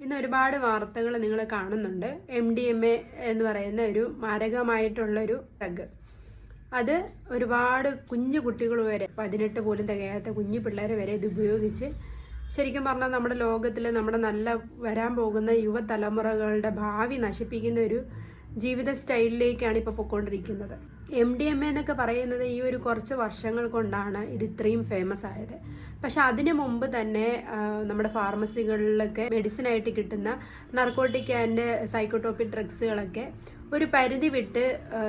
ഇന്ന് ഒരുപാട് വാർത്തകൾ നിങ്ങൾ കാണുന്നുണ്ട്. എം ഡി എം എ എന്ന് പറയുന്ന ഒരു മാരകമായിട്ടുള്ളൊരു ഡ്രഗ് അത് ഒരുപാട് കുഞ്ഞു കുട്ടികൾ വരെ പതിനെട്ട് പോലും തികയാത്ത കുഞ്ഞു പിള്ളേർ വരെ ഇത് ഉപയോഗിച്ച് ശരിക്കും പറഞ്ഞാൽ നമ്മുടെ ലോകത്തിൽ നമ്മുടെ നല്ല വരാൻ പോകുന്ന യുവതലമുറകളുടെ ഭാവി നശിപ്പിക്കുന്ന ഒരു ജീവിത സ്റ്റൈലിലേക്കാണ് ഇപ്പോൾ പൊയ്ക്കൊണ്ടിരിക്കുന്നത്. എം ഡി എം എ എന്നൊക്കെ പറയുന്നത് ഈ ഒരു കുറച്ച് വർഷങ്ങൾ കൊണ്ടാണ് ഇത് ഇത്രയും ഫേമസ് ആയത്. പക്ഷെ അതിനു മുമ്പ് തന്നെ നമ്മുടെ ഫാർമസികളിലൊക്കെ മെഡിസിനായിട്ട് കിട്ടുന്ന നർക്കോട്ടിക് ആൻഡ് സൈക്കോട്ടോപ്പിക് ഡ്രഗ്സുകളൊക്കെ ഒരു പരിധി വിട്ട്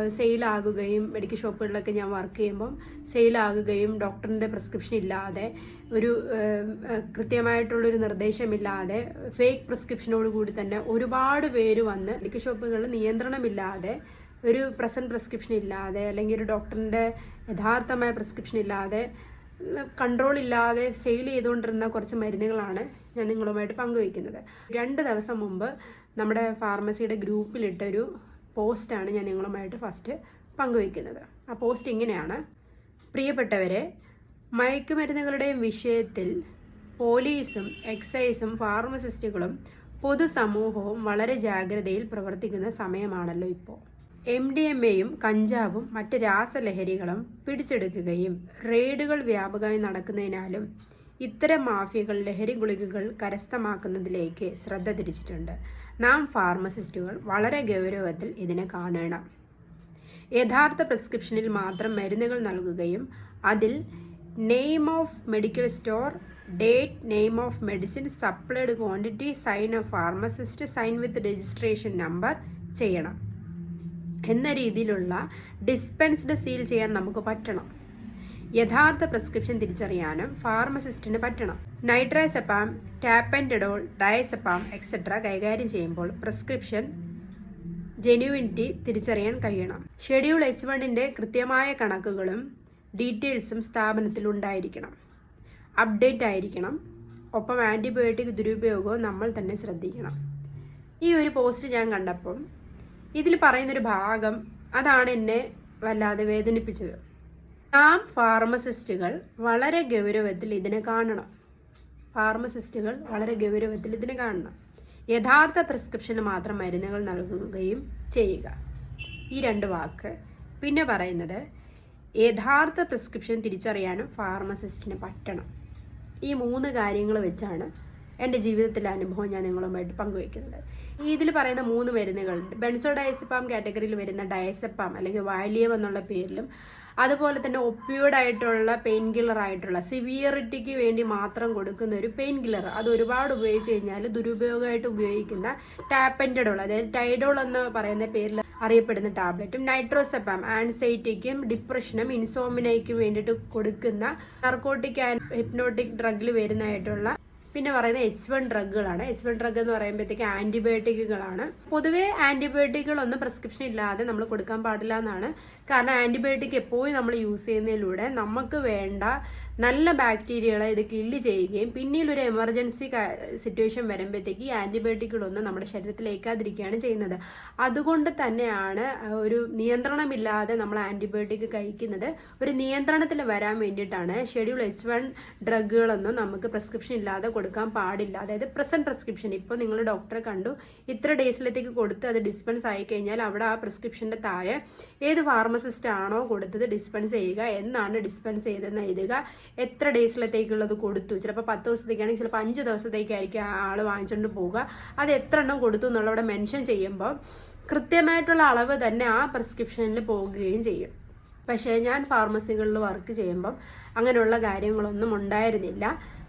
സെയിലാകുകയും മെഡിക്കൽ ഷോപ്പുകളിലൊക്കെ ഞാൻ വർക്ക് ചെയ്യുമ്പം സെയിലാകുകയും ഡോക്ടറിന്റെ പ്രിസ്ക്രിപ്ഷൻ ഇല്ലാതെ ഒരു കൃത്യമായിട്ടുള്ളൊരു നിർദ്ദേശമില്ലാതെ ഫേക്ക് പ്രിസ്ക്രിപ്ഷനോട് കൂടി തന്നെ ഒരുപാട് പേര് വന്ന് മെഡിക്കൽ ഷോപ്പുകളിൽ നിയന്ത്രണമില്ലാതെ ഒരു പ്രസന്റ് പ്രിസ്ക്രിപ്ഷൻ ഇല്ലാതെ അല്ലെങ്കിൽ ഒരു ഡോക്ടറിന്റെ യഥാർത്ഥമായ പ്രിസ്ക്രിപ്ഷൻ ഇല്ലാതെ കൺട്രോൾ ഇല്ലാതെ സെയിൽ ചെയ്തുകൊണ്ടിരുന്ന കുറച്ച് മരുന്നുകളാണ് ഞാൻ നിങ്ങളുമായിട്ട് പങ്കുവയ്ക്കുന്നത്. രണ്ട് ദിവസം മുമ്പ് നമ്മുടെ ഫാർമസിയുടെ ഗ്രൂപ്പിലിട്ടൊരു പോസ്റ്റാണ് ഞാൻ നിങ്ങളുമായിട്ട് ഫസ്റ്റ് പങ്കുവയ്ക്കുന്നത്. ആ പോസ്റ്റ് ഇങ്ങനെയാണ്. പ്രിയപ്പെട്ടവരെ മയക്കുമരുന്നുകളുടെയും വിഷയത്തിൽ പോലീസും എക്സൈസും ഫാർമസിസ്റ്റുകളും പൊതുസമൂഹവും വളരെ ജാഗ്രതയിൽ പ്രവർത്തിക്കുന്ന സമയമാണല്ലോ ഇപ്പോൾ എം ഡി എം എയും കഞ്ചാവും മറ്റ് രാസലഹരികളും പിടിച്ചെടുക്കുകയും റെയ്ഡുകൾ വ്യാപകമായി നടക്കുന്നതിനാലും ഇത്തരം മാഫിയകൾ ലഹരി ഗുളികകൾ കരസ്ഥമാക്കുന്നതിലേക്ക് ശ്രദ്ധ തിരിച്ചിട്ടുണ്ട്. നാം ഫാർമസിസ്റ്റുകൾ വളരെ ഗൗരവത്തിൽ ഇതിനെ കാണണം. യഥാർത്ഥ പ്രിസ്ക്രിപ്ഷനിൽ മാത്രം മരുന്നുകൾ നൽകുകയും അതിൽ name of medical store date name of medicine supplied quantity sign of pharmacist sign with registration number ചെയ്യണം. എന്ന രീതിയിലുള്ള ഡിസ്പെൻസ്ഡ് സീൽ ചെയ്യാൻ നമുക്ക് പറ്റണം. യഥാർത്ഥ പ്രിസ്ക്രിപ്ഷൻ തിരിച്ചറിയാനും ഫാർമസിസ്റ്റിന് പറ്റണം. നൈട്രൈസെപ്പാം ടാപ്പന്റഡോൾ ഡയസെപ്പാം എക്സെട്ര കൈകാര്യം ചെയ്യുമ്പോൾ പ്രിസ്ക്രിപ്ഷൻ ജെന്യുവിനിറ്റി തിരിച്ചറിയാൻ കഴിയണം. ഷെഡ്യൂൾ എച്ച് വണ്ണിന്റെ കൃത്യമായ കണക്കുകളും ഡീറ്റെയിൽസും സ്ഥാപനത്തിൽ ഉണ്ടായിരിക്കണം. അപ്ഡേറ്റ് ആയിരിക്കണം. ഒപ്പം ആന്റിബയോട്ടിക് ദുരുപയോഗവും നമ്മൾ തന്നെ ശ്രദ്ധിക്കണം. ഈ ഒരു പോസ്റ്റ് ഞാൻ കണ്ടപ്പം ഇതിൽ പറയുന്നൊരു ഭാഗം അതാണ് എന്നെ വല്ലാതെ വേദനിപ്പിച്ചത്. നാം ഫാർമസിസ്റ്റുകൾ വളരെ ഗൗരവത്തിൽ ഇതിനെ കാണണം. ഫാർമസിസ്റ്റുകൾ വളരെ ഗൗരവത്തിൽ ഇതിനെ കാണണം. യഥാർത്ഥ പ്രിസ്ക്രിപ്ഷന് മാത്രം മരുന്നുകൾ നൽകുകയും ചെയ്യുക. ഈ രണ്ട് വാക്ക് പിന്നെ പറയുന്നത് യഥാർത്ഥ പ്രിസ്ക്രിപ്ഷൻ തിരിച്ചറിയാനും ഫാർമസിസ്റ്റിന് പറ്റണം. ഈ മൂന്ന് കാര്യങ്ങൾ വെച്ചാണ് എന്റെ ജീവിതത്തിലെ അനുഭവം ഞാൻ നിങ്ങളുമായിട്ട് പങ്കുവയ്ക്കുന്നത് ഇതിൽ പറയുന്ന മൂന്ന് മരുന്നുകളുണ്ട്. ബെൻസോഡയസപ്പാം കാറ്റഗറിയിൽ വരുന്ന ഡയസപ്പാം അല്ലെങ്കിൽ വാലിയം എന്നുള്ള പേരിലും അതുപോലെ തന്നെ ഒപ്പിയോഡ് ആയിട്ടുള്ള പെയിൻ കില്ലർ ആയിട്ടുള്ള സിവിയറിറ്റിക്ക് വേണ്ടി മാത്രം കൊടുക്കുന്ന ഒരു പെയിൻ കില്ലർ അത് ഒരുപാട് ഉപയോഗിച്ച് കഴിഞ്ഞാൽ ദുരുപയോഗമായിട്ട് ഉപയോഗിക്കുന്ന ടാപ്പന്റഡോൾ അതായത് ടൈഡോൾ എന്ന് പറയുന്ന പേരിൽ അറിയപ്പെടുന്ന ടാബ്ലറ്റും നൈട്രോസെപ്പാം ആൻസൈറ്റിക്കും ഡിപ്രഷനും ഇൻസോമിനയ്ക്കും വേണ്ടിയിട്ട് കൊടുക്കുന്ന നർക്കോട്ടിക് ആൻഡ് ഹിപ്നോട്ടിക് ഡ്രഗിൽ വരുന്നതായിട്ടുള്ള പിന്നെ പറയുന്നത് എച്ച് വൺ ഡ്രഗുകളാണ് എച്ച് വൺ ഡ്രഗ് എന്ന് പറയുമ്പോഴത്തേക്ക് ആന്റിബയോട്ടിക്കുകളാണ് പൊതുവേ ആന്റിബയോട്ടിക്കുകളൊന്നും പ്രിസ്ക്രിപ്ഷൻ ഇല്ലാതെ നമ്മൾ കൊടുക്കാൻ പാടില്ല എന്നാണ്. കാരണം ആന്റിബയോട്ടിക് എപ്പോഴും നമ്മൾ യൂസ് ചെയ്യുന്നതിലൂടെ നമുക്ക് വേണ്ട നല്ല ബാക്ടീരിയകളെ ഇത് കില്ല് ചെയ്യുകയും പിന്നീട് ഒരു എമർജൻസി സിറ്റുവേഷൻ വരുമ്പോഴത്തേക്ക് ഈ ആന്റിബയോട്ടിക്കുകളൊന്നും നമ്മുടെ ശരീരത്തിലേക്കാതിരിക്കുകയാണ് ചെയ്യുന്നത്. അതുകൊണ്ട് തന്നെയാണ് ഒരു നിയന്ത്രണമില്ലാതെ നമ്മൾ ആന്റിബയോട്ടിക് കഴിക്കുന്നത്. ഒരു നിയന്ത്രണത്തിൽ വരാൻ വേണ്ടിയിട്ടാണ്. ഷെഡ്യൂൾ എച്ച് വൺ ഡ്രഗുകളൊന്നും നമുക്ക് പ്രിസ്ക്രിപ്ഷൻ ഇല്ലാതെ കൊടുക്കാൻ പാടില്ല. അതായത് പ്രസന്റ് പ്രിസ്ക്രിപ്ഷൻ ഇപ്പോൾ നിങ്ങൾ ഡോക്ടറെ കണ്ടു ഇത്ര ഡേയ്സിലത്തേക്ക് കൊടുത്ത് അത് ഡിസ്പെൻസ് ആയി കഴിഞ്ഞാൽ അവിടെ ആ പ്രിസ്ക്രിപ്ഷന്റെ താഴെ ഏത് ഫാർമസിസ്റ്റ് ആണോ കൊടുത്തത് ഡിസ്പെൻസ് ചെയ്യുക എന്നാണ് ഡിസ്പെൻസ് ചെയ്തെന്ന് എഴുതുക. എത്ര ഡേയ്സിലത്തേക്കുള്ളത് കൊടുത്തു? ചിലപ്പോൾ പത്ത് ദിവസത്തേക്കാണെങ്കിൽ ചിലപ്പോൾ അഞ്ച് ദിവസത്തേക്കായിരിക്കും ആ ആൾ വാങ്ങിച്ചുകൊണ്ട് പോവുക. അത് എത്ര എണ്ണം കൊടുത്തു എന്നുള്ളവിടെ മെൻഷൻ ചെയ്യുമ്പോൾ കൃത്യമായിട്ടുള്ള അളവ് തന്നെ ആ പ്രിസ്ക്രിപ്ഷനിൽ പോകുകയും ചെയ്യും. പക്ഷേ ഞാൻ ഫാർമസികളിൽ വർക്ക് ചെയ്യുമ്പം അങ്ങനെയുള്ള കാര്യങ്ങളൊന്നും ഉണ്ടായിരുന്നില്ല.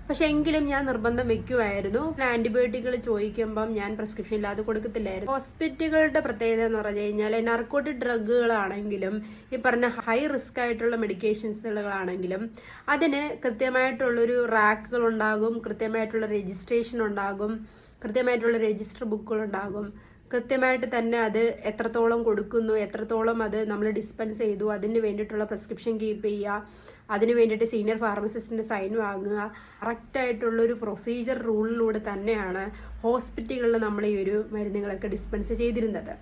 പക്ഷെ എങ്കിലും ഞാൻ നിർബന്ധം വെക്കുമായിരുന്നു ആന്റിബയോട്ടിക്കുകൾ ചോദിക്കുമ്പം ഞാൻ പ്രിസ്ക്രിപ്ഷൻ ഇല്ലാതെ കൊടുക്കത്തില്ലായിരുന്നു. ഹോസ്പിറ്റലുകളുടെ പ്രത്യേകത എന്ന് പറഞ്ഞു കഴിഞ്ഞാൽ നർക്കോട്ടിക് ഡ്രഗുകളാണെങ്കിലും ഈ പറഞ്ഞ ഹൈ റിസ്ക് ആയിട്ടുള്ള മെഡിക്കേഷൻസുകളാണെങ്കിലും അതിന് കൃത്യമായിട്ടുള്ളൊരു റാക്കുകൾ ഉണ്ടാകും കൃത്യമായിട്ടുള്ള രജിസ്ട്രേഷൻ ഉണ്ടാകും കൃത്യമായിട്ടുള്ള രജിസ്റ്റർ ബുക്കുകൾ ഉണ്ടാകും. കൃത്യമായിട്ട് തന്നെ അത് എത്രത്തോളം കൊടുക്കുന്നു എത്രത്തോളം അത് നമ്മൾ ഡിസ്പെൻസ് ചെയ്തു അതിന് വേണ്ടിയിട്ടുള്ള പ്രിസ്ക്രിപ്ഷൻ കീപ്പ് ചെയ്യുക അതിന് വേണ്ടിയിട്ട് സീനിയർ ഫാർമസിസ്റ്റിന്റെ സൈൻ വാങ്ങുക കറക്റ്റായിട്ടുള്ളൊരു പ്രൊസീജിയർ റൂളിലൂടെ തന്നെയാണ് ഹോസ്പിറ്റലുകളിൽ നമ്മൾ ഈ ഒരു മരുന്നുകളൊക്കെ ഡിസ്പെൻസ് ചെയ്തിരുന്നത്.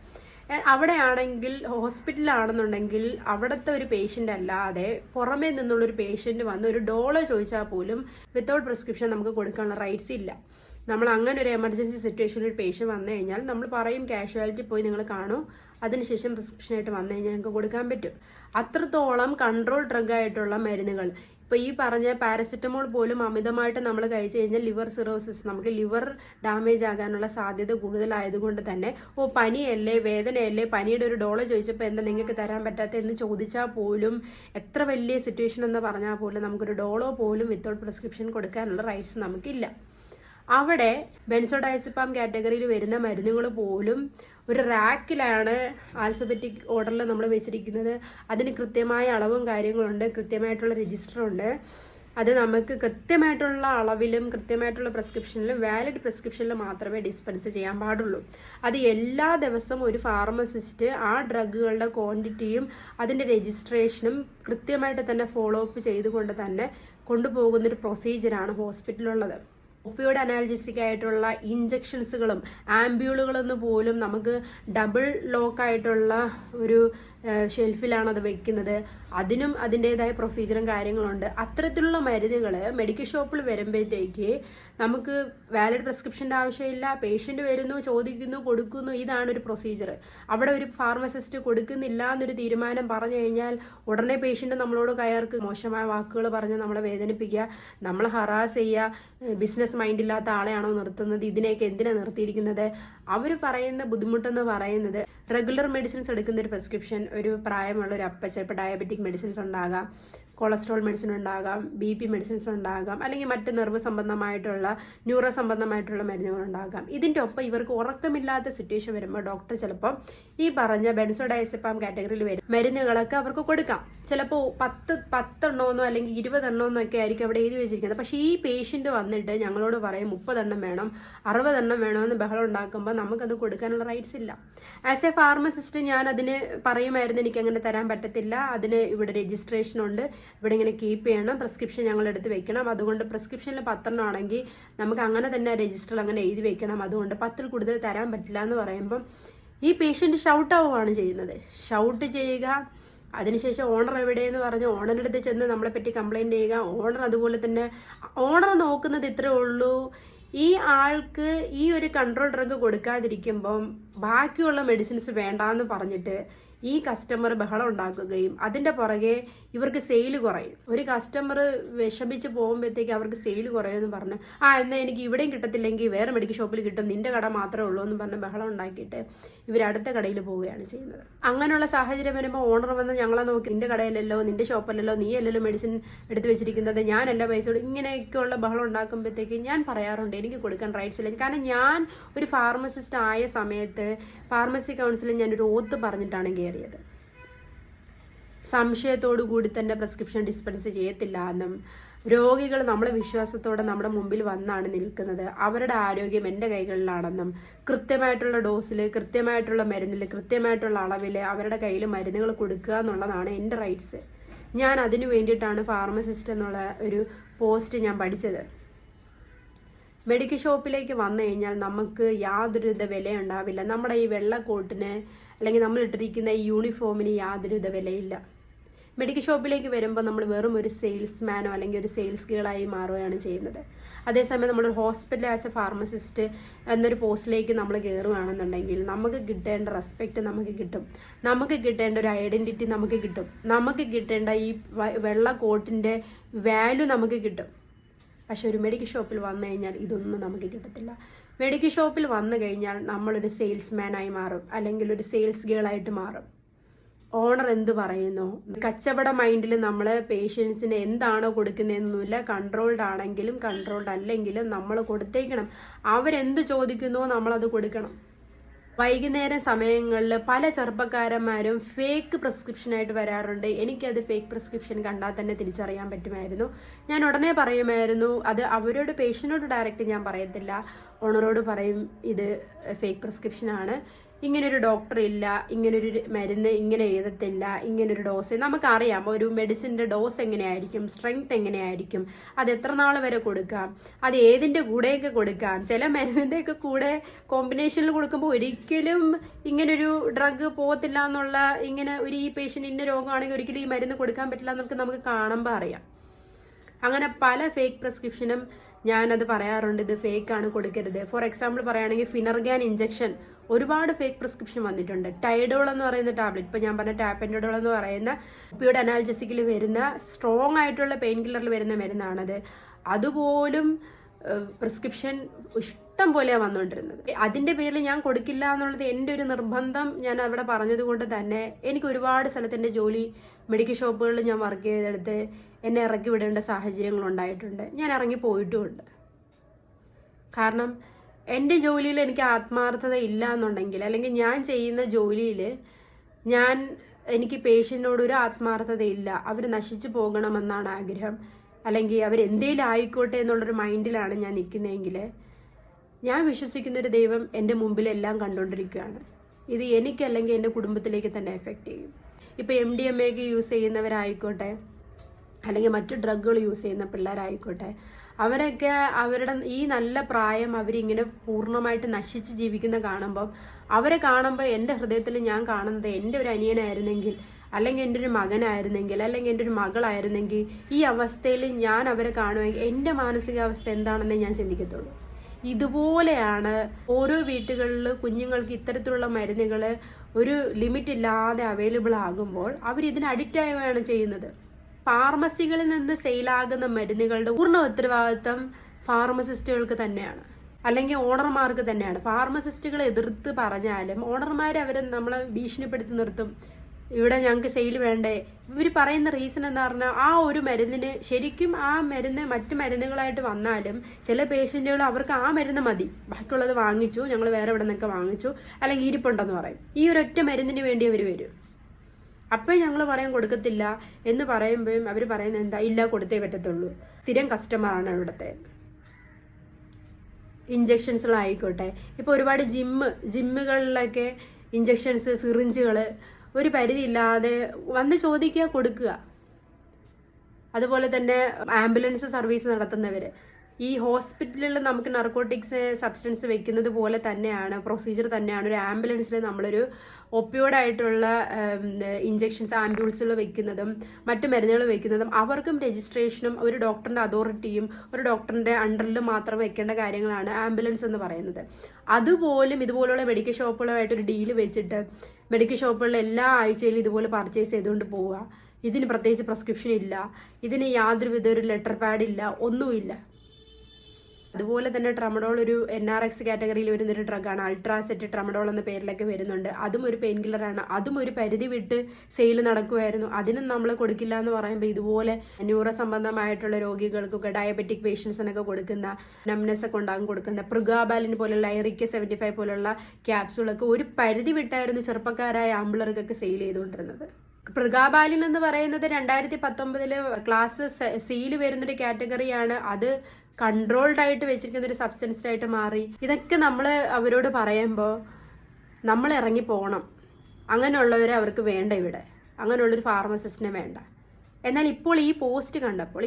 അവിടെയാണെങ്കിൽ ഹോസ്പിറ്റലാണെന്നുണ്ടെങ്കിൽ അവിടുത്തെ ഒരു പേഷ്യന്റ് അല്ലാതെ പുറമേ നിന്നുള്ളൊരു പേഷ്യന്റ് വന്ന് ഒരു ഡോളർ ചോദിച്ചാൽ പോലും വിത്തൗട്ട് പ്രിസ്ക്രിപ്ഷൻ നമുക്ക് കൊടുക്കാനുള്ള റൈറ്റ്സ് ഇല്ല. നമ്മൾ അങ്ങനെ ഒരു എമർജൻസി സിറ്റുവേഷനിൽ ഒരു പേഷ്യന്റ് വന്നു കഴിഞ്ഞാൽ നമ്മൾ പറയും കാഷ്വാലിറ്റി പോയി നിങ്ങൾ കാണൂ അതിനുശേഷം പ്രിസ്ക്രിപ്ഷനായിട്ട് വന്നു കഴിഞ്ഞാൽ നിങ്ങൾക്ക് കൊടുക്കാൻ പറ്റും. അത്രത്തോളം കൺട്രോൾ ഡ്രഗ് ആയിട്ടുള്ള മരുന്നുകൾ. ഇപ്പോൾ ഈ പറഞ്ഞ പാരസെറ്റമോൾ പോലും അമിതമായിട്ട് നമ്മൾ കഴിച്ചു കഴിഞ്ഞാൽ ലിവർ സിറോസിസ് നമുക്ക് ലിവർ ഡാമേജ് ആകാനുള്ള സാധ്യത കൂടുതലായതുകൊണ്ട് തന്നെ ഓ പനിയല്ലേ വേദനയല്ലേ പനിയുടെ ഒരു ഡോളർ ചോദിച്ചപ്പോൾ എന്താ നിങ്ങൾക്ക് തരാൻ പറ്റാത്ത എന്ന് ചോദിച്ചാൽ പോലും എത്ര വലിയ സിറ്റുവേഷൻ എന്ന് പറഞ്ഞാൽ പോലും നമുക്കൊരു ഡോളോ പോലും വിത്തൗട്ട് പ്രിസ്ക്രിപ്ഷൻ കൊടുക്കാനുള്ള റൈറ്റ്സ് നമുക്കില്ല. അവിടെ ബെൻസോഡയസിപ്പാം കാറ്റഗറിയിൽ വരുന്ന മരുന്നുകൾ പോലും ഒരു റാക്കിലാണ് ആൽഫബറ്റിക് ഓർഡറിൽ നമ്മൾ വെച്ചിരിക്കുന്നത്. അതിന് കൃത്യമായ അളവും കാര്യങ്ങളുണ്ട് കൃത്യമായിട്ടുള്ള രജിസ്റ്ററുണ്ട് അത് നമുക്ക് കൃത്യമായിട്ടുള്ള അളവിലും കൃത്യമായിട്ടുള്ള പ്രിസ്ക്രിപ്ഷനിലും വാലിഡ് പ്രിസ്ക്രിപ്ഷനിലും മാത്രമേ ഡിസ്പെൻസ് ചെയ്യാൻ പാടുള്ളൂ. അത് എല്ലാ ദിവസവും ഒരു ഫാർമസിസ്റ്റ് ആ ഡ്രഗുകളുടെ ക്വാണ്ടിറ്റിയും അതിന്റെ രജിസ്ട്രേഷനും കൃത്യമായിട്ട് തന്നെ ഫോളോ അപ്പ് ചെയ്തുകൊണ്ട് തന്നെ കൊണ്ടുപോകുന്നൊരു പ്രൊസീജിയറാണ് ഹോസ്പിറ്റലിലുള്ളത് ഒപ്പിയോഡ് അനാൽജസിക് ആയിട്ടുള്ള ഇഞ്ചക്ഷൻസുകളും ആംബ്യൂളുകളെന്ന് പോലും നമുക്ക് ഡബിൾ ലോക്ക് ആയിട്ടുള്ള ഒരു ഷെൽഫിലാണ് അത് വെക്കുന്നത്. അതിനും അതിന്റെതായ പ്രൊസീജിയറും കാര്യങ്ങളുണ്ട്. അത്തരത്തിലുള്ള മരുന്നുകൾ മെഡിക്കൽ ഷോപ്പിൽ വരുമ്പോഴത്തേക്ക് നമുക്ക് വാലിഡ് പ്രിസ്ക്രിപ്ഷന്റെ ആവശ്യമില്ല. പേഷ്യന്റ് വരുന്നു ചോദിക്കുന്നു കൊടുക്കുന്നു ഇതാണ് ഒരു പ്രൊസീജിയർ അവിടെ ഒരു ഫാർമസിസ്റ്റ് കൊടുക്കുന്നില്ല എന്നൊരു തീരുമാനം പറഞ്ഞു കഴിഞ്ഞാൽ ഉടനെ പേഷ്യന്റ് നമ്മളോട് കയർക്ക്. മോശമായ വാക്കുകൾ പറഞ്ഞ് നമ്മളെ വേദനിപ്പിക്കുക നമ്മളെ ഹറാസ് ചെയ്യുക ബിസിനസ് മൈൻഡില്ലാത്ത ആളെയാണോ നിർത്തുന്നത്? ഇതിനെയൊക്കെ എന്തിനാണ് നിർത്തിയിരിക്കുന്നത്? അവർ പറയുന്ന ബുദ്ധിമുട്ടെന്ന് പറയുന്നത് റെഗുലർ മെഡിസിൻസ് എടുക്കുന്ന ഒരു പ്രിസ്ക്രിപ്ഷൻ ഒരു പ്രായമുള്ള ഒരു അപ്പ ചിലപ്പോൾ ഡയബറ്റിക് മെഡിസിൻസ് ഉണ്ടാകാം. കൊളസ്ട്രോൾ മെഡിസിൻ ഉണ്ടാകാം ബി പി മെഡിസിൻസ് ഉണ്ടാകാം അല്ലെങ്കിൽ മറ്റ് നെർവ് സംബന്ധമായിട്ടുള്ള ന്യൂറോ സംബന്ധമായിട്ടുള്ള മരുന്നുകൾ ഉണ്ടാകാം. ഇതിന്റെ ഒപ്പം ഇവർക്ക് ഉറക്കമില്ലാത്ത സിറ്റുവേഷൻ വരുമ്പോൾ ഡോക്ടർ ചിലപ്പോൾ ഈ പറഞ്ഞ ബെൻസോഡയസെപ്പാം കാറ്റഗറിയിൽ വരും. മരുന്നുകളൊക്കെ അവർക്ക് കൊടുക്കാം. ചിലപ്പോൾ പത്ത് പത്തെണ്ണമെന്നോ അല്ലെങ്കിൽ ഇരുപതെണ്ണമെന്നോ ഒക്കെ ആയിരിക്കും അവിടെ എഴുതി വെച്ചിരിക്കുന്നത്. പക്ഷേ ഈ പേഷ്യന്റ് വന്നിട്ട് ഞങ്ങളോട് പറയും മുപ്പതെണ്ണം വേണം അറുപതെണ്ണം വേണമെന്ന് ബഹളം ഉണ്ടാക്കുമ്പോൾ നമുക്കത് കൊടുക്കാനുള്ള റൈറ്റ്സ് ഇല്ല. ആസ് എ ഫാർമസിസ്റ്റ് ഞാൻ അതിന് പറയുമായിരുന്നു എനിക്ക് അങ്ങനെ തരാൻ പറ്റത്തില്ല. അതിന് ഇവിടെ രജിസ്ട്രേഷൻ ഉണ്ട്. ഇവിടെ ഇങ്ങനെ കീപ്പ് ചെയ്യണം. പ്രിസ്ക്രിപ്ഷൻ ഞങ്ങൾ എടുത്ത് വെക്കണം. അതുകൊണ്ട് പ്രിസ്ക്രിപ്ഷനിൽ പത്തെണ്ണം ആണെങ്കിൽ നമുക്ക് അങ്ങനെ തന്നെ രജിസ്റ്ററിൽ അങ്ങനെ എഴുതി വെക്കണം. അതുകൊണ്ട് പത്തിൽ കൂടുതൽ തരാൻ പറ്റില്ല എന്ന് പറയുമ്പം ഈ പേഷ്യന്റ് ഷൗട്ട് ആവുകയാണ് ചെയ്യുന്നത്. ഷൗട്ട് ചെയ്യുക അതിനുശേഷം ഓണർ എവിടെയെന്ന് പറഞ്ഞ് ഓണറിന്റെ അടുത്ത് ചെന്ന് നമ്മളെ പറ്റി കംപ്ലൈന്റ് ചെയ്യുക. ഓണർ അതുപോലെ തന്നെ ഓണർ നോക്കുന്നത് ഇത്രേ ഉള്ളൂ. ഈ ആൾക്ക് ഈ ഒരു കൺട്രോൾ ഡ്രഗ് കൊടുക്കാതിരിക്കുമ്പം ബാക്കിയുള്ള മെഡിസിൻസ് വേണ്ടാന്ന് പറഞ്ഞിട്ട് ഈ കസ്റ്റമർ ബഹളം ഉണ്ടാക്കുകയും അതിന്റെ പുറകെ ഇവർക്ക് സെയിൽ കുറയും. ഒരു കസ്റ്റമർ വിഷമിച്ച് പോകുമ്പോഴത്തേക്ക് അവർക്ക് സെയിൽ കുറയുമെന്ന് പറഞ്ഞ് ആ എന്നാൽ എനിക്ക് ഇവിടെയും കിട്ടത്തില്ലെങ്കിൽ വേറെ മെഡിക്കൽ ഷോപ്പിൽ കിട്ടും. നിന്റെ കട മാത്രമേ ഉള്ളൂ എന്ന് പറഞ്ഞ് ബഹളം ഉണ്ടാക്കിയിട്ട് ഇവർ അടുത്ത കടയിൽ പോവുകയാണ് ചെയ്യുന്നത്. അങ്ങനെയുള്ള സാഹചര്യം വരുമ്പോൾ ഓണർ വന്ന് ഞങ്ങളെ നോക്കി നിന്റെ കടയിലല്ലോ നിന്റെ ഷോപ്പല്ലല്ലോ നീ അല്ലല്ലോ മെഡിസിൻ എടുത്തു വെച്ചിരിക്കുന്നത് ഞാനല്ല പൈസ ഇങ്ങനെയൊക്കെയുള്ള ബഹളം ഉണ്ടാക്കുമ്പോഴത്തേക്ക് ഞാൻ പറയാറുണ്ട് എനിക്ക് കൊടുക്കാൻ റൈറ്റ്സ് ഇല്ല. കാരണം ഞാൻ ഒരു ഫാർമസിസ്റ്റ് ആയ സമയത്ത് ഫാർമസി കൗൺസിലിൽ ഞാനൊരു ഓത്ത് പറഞ്ഞിട്ടാണ് കയറിയത്. സംശയത്തോടു കൂടി തന്നെ പ്രിസ്ക്രിപ്ഷൻ ഡിസ്പെൻസ് ചെയ്യത്തില്ല എന്നും രോഗികൾ നമ്മളെ വിശ്വാസത്തോടെ നമ്മുടെ മുമ്പിൽ വന്നാണ് നിൽക്കുന്നത്. അവരുടെ ആരോഗ്യം എന്റെ കൈകളിലാണെന്നും കൃത്യമായിട്ടുള്ള ഡോസിൽ കൃത്യമായിട്ടുള്ള മരുന്നിൽ കൃത്യമായിട്ടുള്ള അളവിൽ അവരുടെ കയ്യിൽ മരുന്നുകൾ കൊടുക്കുക എന്നുള്ളതാണ് എന്റെ റൈറ്റ്സ് ഞാൻ അതിനു വേണ്ടിയിട്ടാണ് ഫാർമസിസ്റ്റ് എന്നുള്ള ഒരു പോസ്റ്റ് ഞാൻ പഠിച്ചത്. മെഡിക്കൽ ഷോപ്പിലേക്ക് വന്നു കഴിഞ്ഞാൽ നമുക്ക് യാതൊരുവിധ വിലയുണ്ടാവില്ല. നമ്മുടെ ഈ വെള്ള കോട്ടിന് അല്ലെങ്കിൽ നമ്മൾ ഇട്ടിരിക്കുന്ന ഈ യൂണിഫോമിന് യാതൊരുവിധ വിലയില്ല. മെഡിക്കൽ ഷോപ്പിലേക്ക് വരുമ്പോൾ നമ്മൾ വെറും ഒരു സെയിൽസ്മാനോ അല്ലെങ്കിൽ ഒരു സെയിൽസ് ഗേളായി മാറുകയാണ് ചെയ്യുന്നത്. അതേസമയം നമ്മൾ ഹോസ്പിറ്റൽ ആസ് എ ഫാർമസിസ്റ്റ് എന്നൊരു പോസ്റ്റിലേക്ക് നമ്മൾ കയറുകയാണെന്നുണ്ടെങ്കിൽ നമുക്ക് കിട്ടേണ്ട റെസ്പെക്റ്റ് നമുക്ക് കിട്ടും. നമുക്ക് കിട്ടേണ്ട ഒരു ഐഡന്റിറ്റി നമുക്ക് കിട്ടും. നമുക്ക് കിട്ടേണ്ട ഈ വെള്ള കോട്ടിന്റെ വാല്യൂ നമുക്ക് കിട്ടും. പക്ഷെ ഒരു മെഡിക്കൽ ഷോപ്പിൽ വന്നു കഴിഞ്ഞാൽ ഇതൊന്നും നമുക്ക് കിട്ടത്തില്ല. മെഡിക്കൽ ഷോപ്പിൽ വന്നു കഴിഞ്ഞാൽ നമ്മളൊരു സെയിൽസ്മാനായി മാറും. അല്ലെങ്കിൽ ഒരു സെയിൽസ് ഗേളായിട്ട് മാറും. ഓണർ എന്ത് പറയുന്നു? കച്ചവട മൈൻഡിൽ നമ്മൾ പേഷ്യൻസിന് എന്താണോ കൊടുക്കുന്നതെന്നൊന്നുമില്ല. കൺട്രോൾഡ് ആണെങ്കിലും കൺട്രോൾഡ് അല്ലെങ്കിലും നമ്മൾ കൊടുത്തേക്കണം. അവരെന്ത് ചോദിക്കുന്നോ നമ്മളത് കൊടുക്കണം. വൈകുന്നേര സമയങ്ങളിൽ പല ചെറുപ്പക്കാരന്മാരും ഫേക്ക് പ്രിസ്ക്രിപ്ഷനായിട്ട് വരാറുണ്ട്. എനിക്കത് ഫേക്ക് പ്രിസ്ക്രിപ്ഷൻ കണ്ടാൽ തന്നെ തിരിച്ചറിയാൻ പറ്റുമായിരുന്നു. ഞാൻ ഉടനെ പറയുമായിരുന്നു അത് അവരോട് പേഷ്യനോട് ഡയറക്റ്റ് ഞാൻ പറയത്തില്ല. ഓണറോട് പറയും ഇത് ഫേക്ക് പ്രിസ്ക്രിപ്ഷനാണ് ഇങ്ങനൊരു ഡോക്ടർ ഇല്ല ഇങ്ങനൊരു മരുന്ന് ഇങ്ങനെ എഴുതത്തില്ല ഇങ്ങനൊരു ഡോസ് നമുക്കറിയാം ഒരു മെഡിസിന്റെ ഡോസ് എങ്ങനെയായിരിക്കും സ്ട്രെങ്ത് എങ്ങനെയായിരിക്കും അത് എത്ര നാൾ വരെ കൊടുക്കാം അത് ഏതിന്റെ കൂടെയൊക്കെ കൊടുക്കാം. ചില മരുന്നിന്റെയൊക്കെ കൂടെ കോമ്പിനേഷനിൽ കൊടുക്കുമ്പോൾ ഒരിക്കലും ഇങ്ങനൊരു ഡ്രഗ് പോകത്തില്ല എന്നുള്ള ഇങ്ങനെ ഒരു ഈ പേഷ്യന്റ് ഇന്ന രോഗമാണെങ്കിൽ ഒരിക്കലും ഈ മരുന്ന് കൊടുക്കാൻ പറ്റില്ല എന്നൊക്കെ നമുക്ക് കാണുമ്പോൾ അറിയാം. അങ്ങനെ പല ഫേക്ക് പ്രിസ്ക്രിപ്ഷനും ഞാനത് പറയാറുണ്ട് ഇത് ഫേക്കാണ് കൊടുക്കരുത്. ഫോർ എക്സാമ്പിൾ പറയുകയാണെങ്കിൽ ഫിനർഗാൻ ഇഞ്ചക്ഷൻ ഒരുപാട് ഫേക്ക് പ്രിസ്ക്രിപ്ഷൻ വന്നിട്ടുണ്ട്. ടൈഡോൾ എന്ന് പറയുന്ന ടാബ്ലറ്റ് ഇപ്പോൾ ഞാൻ പറഞ്ഞ ടാപ്പൻഡോൾ എന്ന് പറയുന്ന പിയുടെ അനാൽജസിക്കിൽ വരുന്ന സ്ട്രോങ് ആയിട്ടുള്ള പെയിൻ കില്ലറിൽ വരുന്ന മരുന്നാണത്. അതുപോലും പ്രിസ്ക്രിപ്ഷൻ ഇഷ്ടം പോലെയാണ് വന്നുകൊണ്ടിരുന്നത് അതിന്റെ പേരിൽ ഞാൻ കൊടുക്കില്ല എന്നുള്ളത് എന്റെ ഒരു നിർബന്ധം. ഞാൻ അവിടെ പറഞ്ഞത് കൊണ്ട് തന്നെ എനിക്ക് ഒരുപാട് സ്ഥലത്ത് ജോലി മെഡിക്കൽ ഷോപ്പുകളിൽ ഞാൻ വർക്ക് ചെയ്തെടുത്ത് എന്നെ ഇറക്കി വിടേണ്ട സാഹചര്യങ്ങൾ ഉണ്ടായിട്ടുണ്ട് ഞാൻ ഇറങ്ങി പോയിട്ടുമുണ്ട്. കാരണം എന്റെ ജോലിയിൽ എനിക്ക് ആത്മാർത്ഥത ഇല്ല എന്നുണ്ടെങ്കിൽ അല്ലെങ്കിൽ ഞാൻ ചെയ്യുന്ന ജോലിയിൽ ഞാൻ എനിക്ക് പേഷ്യന്റിനോട് ഒരു ആത്മാർത്ഥത ഇല്ല അവർ നശിച്ചു പോകണമെന്നാണ് ആഗ്രഹം അല്ലെങ്കിൽ അവരെന്തേലും ആയിക്കോട്ടെ എന്നുള്ളൊരു മൈൻഡിലാണ് ഞാൻ നിൽക്കുന്നതെങ്കിൽ ഞാൻ വിശ്വസിക്കുന്ന ഒരു ദൈവം എന്റെ മുമ്പിൽ എല്ലാം കണ്ടുകൊണ്ടിരിക്കുകയാണ്. ഇത് എനിക്ക് അല്ലെങ്കിൽ എന്റെ കുടുംബത്തിലേക്ക് തന്നെ എഫക്റ്റ് ചെയ്യും. ഇപ്പോൾ എം ഡി എം എക്ക് യൂസ് ചെയ്യുന്നവരായിക്കോട്ടെ അല്ലെങ്കിൽ മറ്റു ഡ്രഗുകൾ യൂസ് ചെയ്യുന്ന പിള്ളേരായിക്കോട്ടെ അവരൊക്കെ അവരുടെ ഈ നല്ല പ്രായം അവരിങ്ങനെ പൂർണമായിട്ട് നശിച്ച് ജീവിക്കുന്ന കാണുമ്പം അവരെ കാണുമ്പോൾ എന്റെ ഹൃദയത്തിൽ ഞാൻ കാണുന്നത് എന്റെ ഒരു അനിയനായിരുന്നെങ്കിൽ അല്ലെങ്കിൽ എന്റെ ഒരു മകനായിരുന്നെങ്കിൽ അല്ലെങ്കിൽ എന്റെ ഒരു മകളായിരുന്നെങ്കിൽ ഈ അവസ്ഥയിൽ ഞാൻ അവരെ കാണുമെങ്കിൽ എന്റെ മാനസികാവസ്ഥ എന്താണെന്ന് ഞാൻ ചിന്തിക്കത്തുള്ളൂ. ഇതുപോലെയാണ് ഓരോ വീട്ടുകളിൽ കുഞ്ഞുങ്ങൾക്ക് ഇത്തരത്തിലുള്ള മരുന്നുകൾ ഒരു ലിമിറ്റ് ഇല്ലാതെ അവൈലബിൾ ആകുമ്പോൾ അവർ ഇതിന് അഡിക്റ്റ് ആവുകയാണ് ചെയ്യുന്നത്. ഫാർമസികളിൽ നിന്ന് സെയിലാകുന്ന മരുന്നുകളുടെ പൂർണ ഉത്തരവാദിത്തം ഫാർമസിസ്റ്റുകൾക്ക് തന്നെയാണ്. അല്ലെങ്കിൽ ഓണർമാർക്ക് തന്നെയാണ്. ഫാർമസിസ്റ്റുകൾ എതിർത്ത് പറഞ്ഞാലും ഓണർമാർ അവരെ നമ്മളെ ഭീഷണിപ്പെടുത്തി നിർത്തും. ഇവിടെ ഞങ്ങൾക്ക് സെയിൽ വേണ്ടേ? ഇവർ പറയുന്ന റീസൺ എന്ന് പറഞ്ഞാൽ ആ ഒരു മരുന്നിന് ശരിക്കും ആ മരുന്ന് മറ്റ് മരുന്നുകളായിട്ട് വന്നാലും ചില പേഷ്യന്റുകൾ അവർക്ക് ആ മരുന്ന് മതി. ബാക്കിയുള്ളത് വാങ്ങിച്ചു ഞങ്ങൾ വേറെ എവിടെ നിന്നൊക്കെ വാങ്ങിച്ചു. അല്ലെങ്കിൽ ഇരിപ്പുണ്ടെന്ന് പറയും. ഈ ഒരൊറ്റ മരുന്നിന് വേണ്ടി അവർ വരും. അപ്പോൾ ഞങ്ങൾ പറയാൻ കൊടുക്കത്തില്ല എന്ന് പറയുമ്പോഴും അവർ പറയുന്നത് എന്താ? ഇല്ല കൊടുത്തേ പറ്റത്തുള്ളൂ. സ്ഥിരം കസ്റ്റമറാണ് ഇവിടുത്തെ ഇഞ്ചക്ഷൻസുകളായിക്കോട്ടെ ഇപ്പോൾ ഒരുപാട് ജിമ്മ് ജിമ്മുകളിലൊക്കെ ഇഞ്ചക്ഷൻസ് സിറിഞ്ചുകൾ ഒരു പരിധിയില്ലാതെ വന്ന് ചോദിക്കുക കൊടുക്കുക. അതുപോലെ തന്നെ ആംബുലൻസ് സർവീസ് നടത്തുന്നവർ ഈ ഹോസ്പിറ്റലിൽ നമുക്ക് നർക്കോട്ടിക്സ് സബ്സ്റ്റൻസ് വെക്കുന്നത് പോലെ തന്നെയാണ് പ്രൊസീജിയർ തന്നെയാണ്. ഒരു ആംബുലൻസിൽ നമ്മളൊരു ഒപ്പിയോഡായിട്ടുള്ള ഇഞ്ചെക്ഷൻസ് ആംബുലൻസുകൾ വെക്കുന്നതും മറ്റു മരുന്നുകൾ വെക്കുന്നതും അവർക്കും രജിസ്ട്രേഷനും ഒരു ഡോക്ടറിന്റെ അതോറിറ്റിയും ഒരു ഡോക്ടറിന്റെ അണ്ടറിൽ മാത്രം വെക്കേണ്ട കാര്യങ്ങളാണ് ആംബുലൻസ് എന്ന് പറയുന്നത്. അതുപോലും ഇതുപോലുള്ള മെഡിക്കൽ ഷോപ്പുകളുമായിട്ട് ഒരു ഡീൽ വെച്ചിട്ട് മെഡിക്കൽ ഷോപ്പുകളിൽ എല്ലാ ആഴ്ചയിലും ഇതുപോലെ പർച്ചേസ് ചെയ്തുകൊണ്ട് പോവുക. ഇതിന് പ്രത്യേകിച്ച് പ്രസ്ക്രിപ്ഷൻ ഇല്ല. ഇതിന് യാതൊരുവിധ ഒരു ലെറ്റർ പാഡ് ഇല്ല. ഒന്നുമില്ല. അതുപോലെ തന്നെ ട്രമഡോൾ ഒരു എൻ ആർ എക്സ് കാറ്റഗറിയിൽ വരുന്നൊരു ഡ്രഗാണ് അൾട്രാസെറ്റ് ട്രമഡോൾ എന്ന പേരിലൊക്കെ വരുന്നുണ്ട്. അതും ഒരു പെയിൻ കില്ലറാണ് അതും ഒരു പരിധി വിട്ട് സെയിൽ നടക്കുമായിരുന്നു അതിനും നമ്മൾ കൊടുക്കില്ല എന്ന് പറയുമ്പോൾ ഇതുപോലെ ന്യൂറോ സംബന്ധമായിട്ടുള്ള രോഗികൾക്കൊക്കെ ഡയബറ്റിക് പേഷ്യൻസിനൊക്കെ കൊടുക്കുന്ന നംനെസ് ഒക്കെ ഉണ്ടാകും കൊടുക്കുന്ന പ്രിഗാബാലിൻ പോലുള്ള ഐറിക്ക സെവന്റി ഫൈവ് പോലുള്ള ക്യാപ്സുകളൊക്കെ ഒരു പരിധി വിട്ടായിരുന്നു ചെറുപ്പക്കാരായ ആമ്പിളർക്കൊക്കെ സെയിൽ ചെയ്തുകൊണ്ടിരുന്നത്. പ്രഗാബാലിൻ എന്ന് പറയുന്നത് രണ്ടായിരത്തി പത്തൊമ്പതിൽ ക്ലാസ് സിയിൽ വരുന്നൊരു കാറ്റഗറിയാണ് അത് കൺട്രോൾഡ് ആയിട്ട് വെച്ചിരിക്കുന്ന ഒരു സബ്സ്റ്റൻസ് ആയിട്ട് മാറി. ഇതൊക്കെ നമ്മൾ അവരോട് പറയുമ്പോൾ നമ്മൾ ഇറങ്ങി പോകണം അങ്ങനെയുള്ളവരെ അവർക്ക് വേണ്ട ഇവിടെ. അങ്ങനെയുള്ളൊരു ഫാർമസിസ്റ്റിനെ വേണ്ട. എന്നാൽ ഇപ്പോൾ ഈ പോസ്റ്റ് കണ്ടപ്പോൾ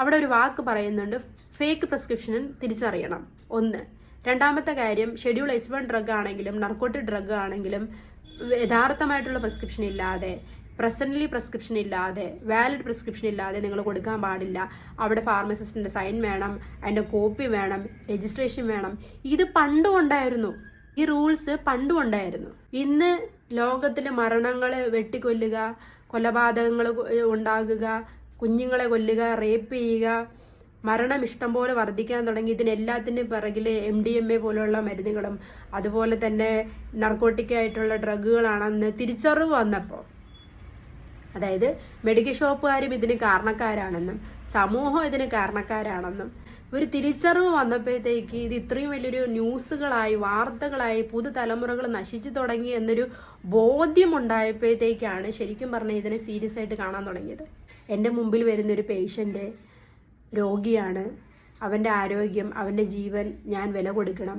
അവിടെ ഒരു വാക്ക് പറയുന്നുണ്ട് ഫേക്ക് പ്രിസ്ക്രിപ്ഷനും തിരിച്ചറിയണം. ഒന്ന്. രണ്ടാമത്തെ കാര്യം ഷെഡ്യൂൾ എച്ച് വൺ ഡ്രഗ് ആണെങ്കിലും നർക്കോട്ടിക് ഡ്രഗ് ആണെങ്കിലും യഥാർത്ഥമായിട്ടുള്ള പ്രിസ്ക്രിപ്ഷൻ ഇല്ലാതെ പ്രസന്റ്ലി പ്രിസ്ക്രിപ്ഷൻ ഇല്ലാതെ വാലിഡ് പ്രിസ്ക്രിപ്ഷൻ ഇല്ലാതെ നിങ്ങൾ കൊടുക്കാൻ പാടില്ല. അവിടെ ഫാർമസിസ്റ്റിന്റെ സൈൻ വേണം അതിന്റെ കോപ്പി വേണം രജിസ്ട്രേഷൻ വേണം. ഇത് പണ്ടും ഉണ്ടായിരുന്നു. ഈ റൂൾസ് പണ്ടും ഉണ്ടായിരുന്നു. ഇന്ന് ലോകത്തിലെ മരണങ്ങൾ വെട്ടിക്കൊല്ലുക കൊലപാതകങ്ങൾ ഉണ്ടാകുക കുഞ്ഞുങ്ങളെ കൊല്ലുക റേപ്പ് ചെയ്യുക മരണം ഇഷ്ടം പോലെ വർദ്ധിക്കാൻ തുടങ്ങി. ഇതിനെല്ലാത്തിന്റെ പിറകിൽ എം ഡി എം എ പോലുള്ള മരുന്നുകളും അതുപോലെ തന്നെ നർക്കോട്ടിക് ആയിട്ടുള്ള ഡ്രഗുകളാണെന്ന് തിരിച്ചറിവ് വന്നപ്പോൾ. അതായത് മെഡിക്കൽ ഷോപ്പുകാരും ഇതിന് കാരണക്കാരാണെന്നും സമൂഹം ഇതിന് കാരണക്കാരാണെന്നും. ഒരു തിരിച്ചറിവ് വന്നപ്പോഴത്തേക്ക് ഇത് ഇത്രയും വലിയൊരു ന്യൂസുകളായി വാർത്തകളായി പുതുതലമുറകൾ നശിച്ചു തുടങ്ങി എന്നൊരു ബോധ്യമുണ്ടായപ്പോഴത്തേക്കാണ് ശരിക്കും പറഞ്ഞാൽ ഇതിനെ സീരിയസ് ആയിട്ട് കാണാൻ തുടങ്ങിയത്. എന്റെ മുമ്പിൽ വരുന്നൊരു പേഷ്യന്റ് രോഗിയാണ്. അവന്റെ ആരോഗ്യം അവന്റെ ജീവൻ ഞാൻ വില കൊടുക്കണം.